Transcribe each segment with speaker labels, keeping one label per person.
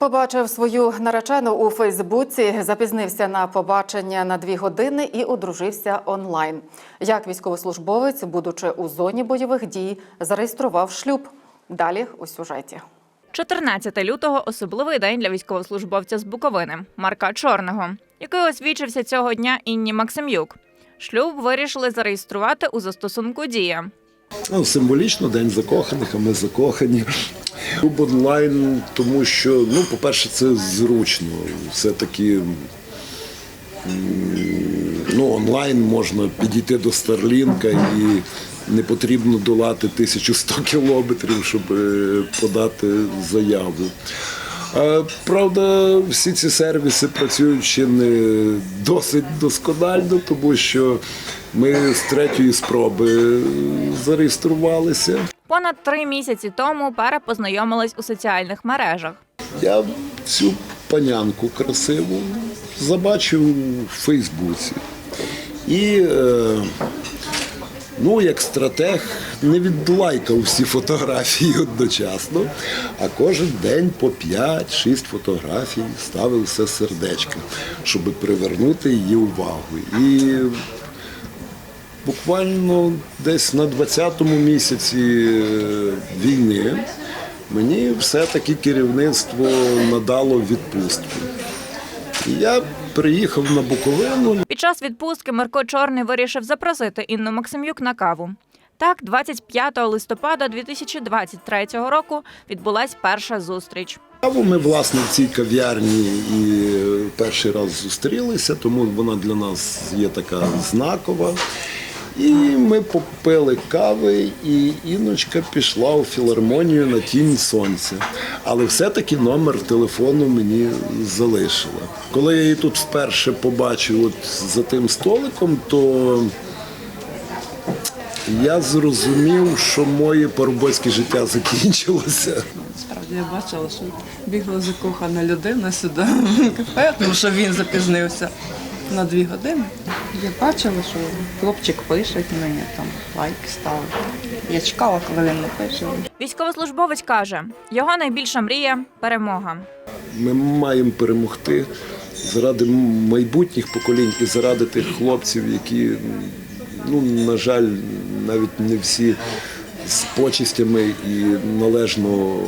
Speaker 1: Побачив свою наречену у Фейсбуці, запізнився на побачення на дві години і одружився онлайн. Як військовослужбовець, будучи у зоні бойових дій, зареєстрував шлюб. Далі у сюжеті.
Speaker 2: 14 лютого особливий день для військовослужбовця з Буковини Марка Чорного, який освічився цього дня Інні Максимюк. Шлюб вирішили зареєструвати у застосунку Дія.
Speaker 3: Ну, символічно день закоханих, а ми закохані. Онлайн, тому що, ну, по-перше, це зручно. Все-таки ну, онлайн можна підійти до Старлінка і не потрібно долати 1100 кілометрів, щоб е, подати заяву. А, Правда, всі ці сервіси працюють ще не досить досконально, тому що ми з третьої спроби зареєструвалися.
Speaker 2: Понад три місяці тому пара познайомилась у соціальних мережах.
Speaker 3: Я цю панянку красиву забачив у Фейсбуці. І, е, ну, як стратег, не відлайкав всі фотографії одночасно, а кожен день по 5-6 фотографій ставив все сердечко, щоб привернути її увагу. І буквально десь на 20-му місяці е, війни мені все-таки керівництво надало відпустку. Я приїхав на Буковину.
Speaker 2: Під час відпустки Марко Чорний вирішив запросити Інну Максимюк на каву. Так, 25 листопада 2023 року відбулась перша зустріч.
Speaker 3: Каву Ми, власне, в цій кав'ярні і перший раз зустрілися, тому вона для нас є така знакова. І ми попили кави, і Іночка пішла у філармонію на тінь сонця. Але все-таки номер телефону мені залишила. Коли я її тут вперше побачив от за тим столиком, то я зрозумів, що моє парубойське життя закінчилося.
Speaker 4: Справді я бачила, що бігла закохана людина сюди в кафе, тому що він запізнився на дві години. Я бачила, що хлопчик пише мені там лайк ставить. Я чекала, коли він напише.
Speaker 2: Військовослужбовець каже, його найбільша мрія перемога.
Speaker 3: Ми маємо перемогти заради майбутніх поколінь і заради тих хлопців, які, ну, на жаль, навіть не всі з почистями і належно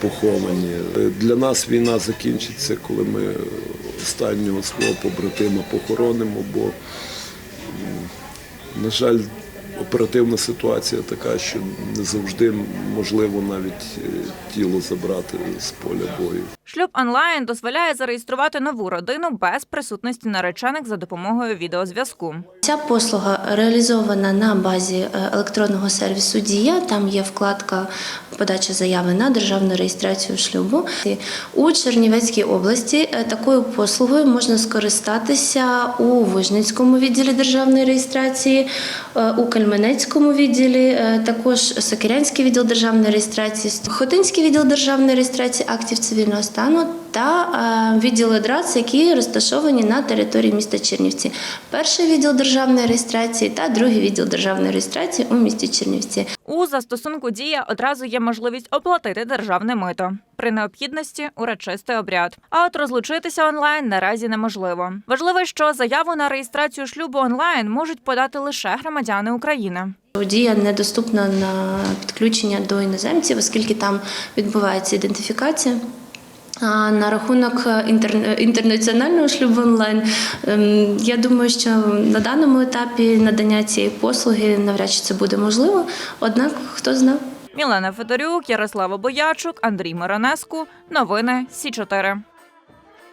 Speaker 3: поховані. Для нас війна закінчиться, коли ми останнього свого побратима похоронимо, бо, на жаль, оперативна ситуація така, що не завжди можливо навіть е, тіло забрати з поля бою.
Speaker 2: Шлюб онлайн дозволяє зареєструвати нову родину без присутності наречених за допомогою відеозв'язку.
Speaker 5: Ця послуга реалізована на базі е, електронного сервісу Дія. Там є вкладка подача заяви на державну реєстрацію шлюбу. У Чернівецькій області е, такою послугою можна скористатися у Вижницькому відділі державної реєстрації, у Кальменецькому відділі, е, також Сокирянський відділ державної реєстрації, Хотинський відділ державної реєстрації актів цивільного стану та е, відділи ДРАЦ, які розташовані на території міста Чернівці. Перший відділ державної реєстрації та другий відділ державної реєстрації у місті Чернівці.
Speaker 2: У застосунку Дія одразу є можливість оплатити державне мито. При необхідності урочистий обряд. А от розлучитися онлайн наразі неможливо. Важливо, що заяву на реєстрацію шлюбу онлайн можуть подати лише громадяни України.
Speaker 5: Дія недоступна на підключення до іноземців, оскільки там відбувається ідентифікація. На рахунок інтер- інтернаціонального шлюбу онлайн, ем, я думаю, що на даному етапі надання цієї послуги навряд чи це буде можливо. Однак, хто знав.
Speaker 2: Мілена Федорюк, Ярослава Боячук, Андрій Миронеску. Новини Сі 4